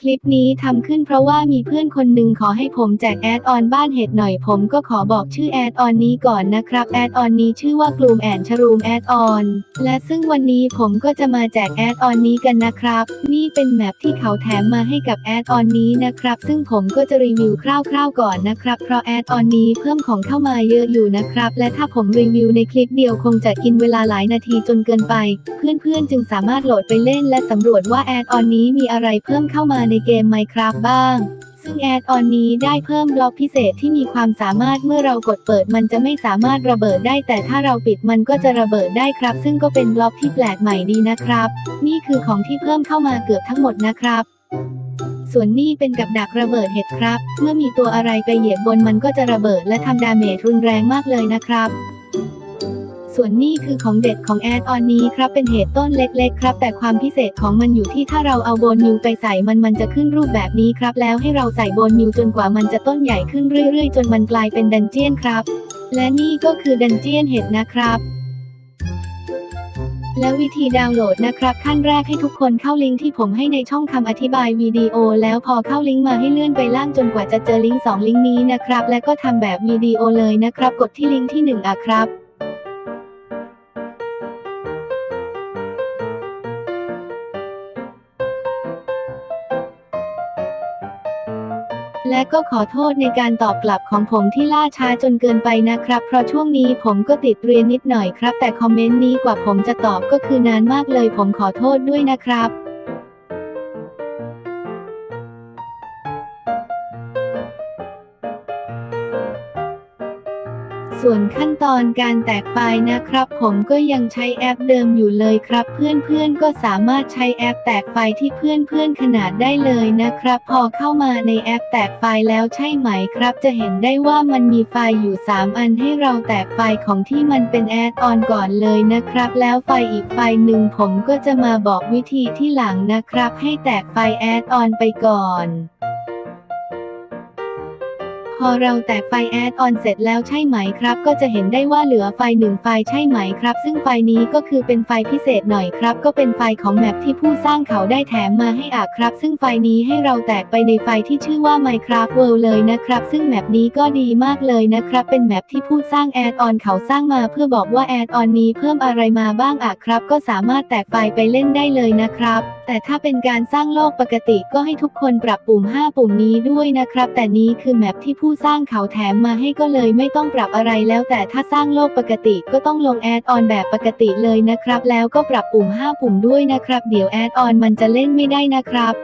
คลิปนี้ทำขึ้นเพราะว่ามีเพื่อนคนหนึ่งขอให้ผมแจกแอดออนบ้านเห็ดหน่อยผมก็ขอบอกชื่อแอดออนนี้ก่อนนะครับแอดออนนี้ชื่อว่ากลุ่มแอนชรูมแอดออนและซึ่งวันนี้ผมก็จะมาแจกแอดออนนี้กันนะครับ นี่เป็นแมปที่เขาแถมมาให้กับแอดออนนี้นะครับ ซึ่งผมก็จะรีวิวคร่าวๆก่อนนะครับ เพราะแอดออนนี้เพิ่มของเข้ามาเยอะอยู่นะครับ และถ้าผมรีวิวในคลิปเดียวคงจะกินเวลาหลายนาทีจนเกินไป เพื่อนๆจึงสามารถโหลดไปเล่นและสำรวจว่าแอดออนนี้มีอะไรเพิ่มเข้ามาในเกม Minecraft บ้าง ซึ่งแอดออนนี้ได้เพิ่มบล็อกพิเศษที่มีความสามารถเมื่อเรากดเปิดมันจะไม่สามารถระเบิดได้ แต่ถ้าเราปิดมันก็จะระเบิดได้ครับ ซึ่งก็เป็นบล็อกที่แปลกใหม่ดีนะครับ นี่คือของที่เพิ่มเข้ามาเกือบทั้งหมดนะครับส่วนนี่เป็นกับดักระเบิดเห็ดครับ เมื่อมีตัวอะไรไปเหยียบบนมันก็จะระเบิดและทำดาเมจรุนแรงมากเลยนะครับ ส่วนนี่คือของเด็ดของแอดออนนี้ครับเป็นเห็ดต้นเล็กๆครับ แต่ความพิเศษของมันอยู่ที่ถ้าเราเอาโบนมิวไปใส่มันมันจะขึ้นรูปแบบนี้ครับ แล้วให้เราใส่โบนมิวจนกว่ามันจะต้นใหญ่ขึ้นเรื่อยๆ จนมันกลายเป็นดันเจียนครับ และนี่ก็คือดันเจียนเห็ดนะครับแล้ววิธีดาวน์โหลดนะครับ ขั้นแรกให้ทุกคนเข้าลิงก์ที่ผมให้ในช่องคำอธิบายวิดีโอ แล้วพอเข้าลิงก์มาให้เลื่อนไปล่างจนกว่าจะเจอลิงก์สองลิงก์นี้นะครับ และก็ทำแบบวิดีโอเลยนะครับ กดที่ลิงก์ที่หนึ่งอะครับ และก็ขอโทษในการตอบกลับของผมที่ล่าช้าจนเกินไปนะครับ เพราะช่วงนี้ผมก็ติดเรียนนิดหน่อยครับ แต่คอมเมนต์นี้กว่าผมจะตอบก็คือนานมากเลยผมขอโทษด้วยนะครับ ส่วนขั้นตอนการแตกไฟล์นะครับ ผมก็ยังใช้แอปเดิมอยู่เลยครับ เพื่อนๆก็สามารถใช้แอปแตกไฟล์ที่เพื่อนๆขนาดได้เลยนะครับ พอเข้ามาในแอปแตกไฟล์แล้วใช่ไหมครับ จะเห็นได้ว่ามันมีไฟล์อยู่ 3 อันให้เราแตกไฟล์ของที่มันเป็นแอดออนก่อนเลยนะครับ แล้วไฟล์อีกไฟล์หนึ่งผมก็จะมาบอกวิธีที่หลังนะครับ ให้แตกไฟล์แอดออนไปก่อน พอเราแตกไฟแอดออนเสร็จแล้วใช่ไหมครับ ก็จะเห็นได้ว่าเหลือไฟหนึ่งไฟใช่ไหมครับ ซึ่งไฟนี้ก็คือเป็นไฟพิเศษหน่อยครับ ก็เป็นไฟของแมปที่ผู้สร้างเขาได้แถมมาให้อะครับ ซึ่งไฟนี้ให้เราแตกไปในไฟที่ชื่อว่า Minecraft World เลยนะครับ ซึ่งแมปนี้ก็ดีมากเลยนะครับ เป็นแมปที่ผู้สร้างแอดออนเขาสร้างมาเพื่อบอกว่าแอดออนนี้เพิ่มอะไรมาบ้างอะครับ ก็สามารถแตกไฟไปเล่นได้เลยนะครับ แต่ถ้าเป็นการสร้างโลกปกติก็ให้ทุกคนปรับปุ่ม 5 ปุ่มนี้ด้วยนะครับ แต่นี้คือแมปที่ผู้สร้างเขาแถมมาให้ก็เลยไม่ต้องปรับอะไรแล้ว แต่ถ้าสร้างโลกปกติก็ต้องลงแอดออนแบบปกติเลยนะครับ แล้วก็ปรับปุ่ม 5 ปุ่มด้วยนะครับ เดี๋ยวแอดออนมันจะเล่นไม่ได้นะครับ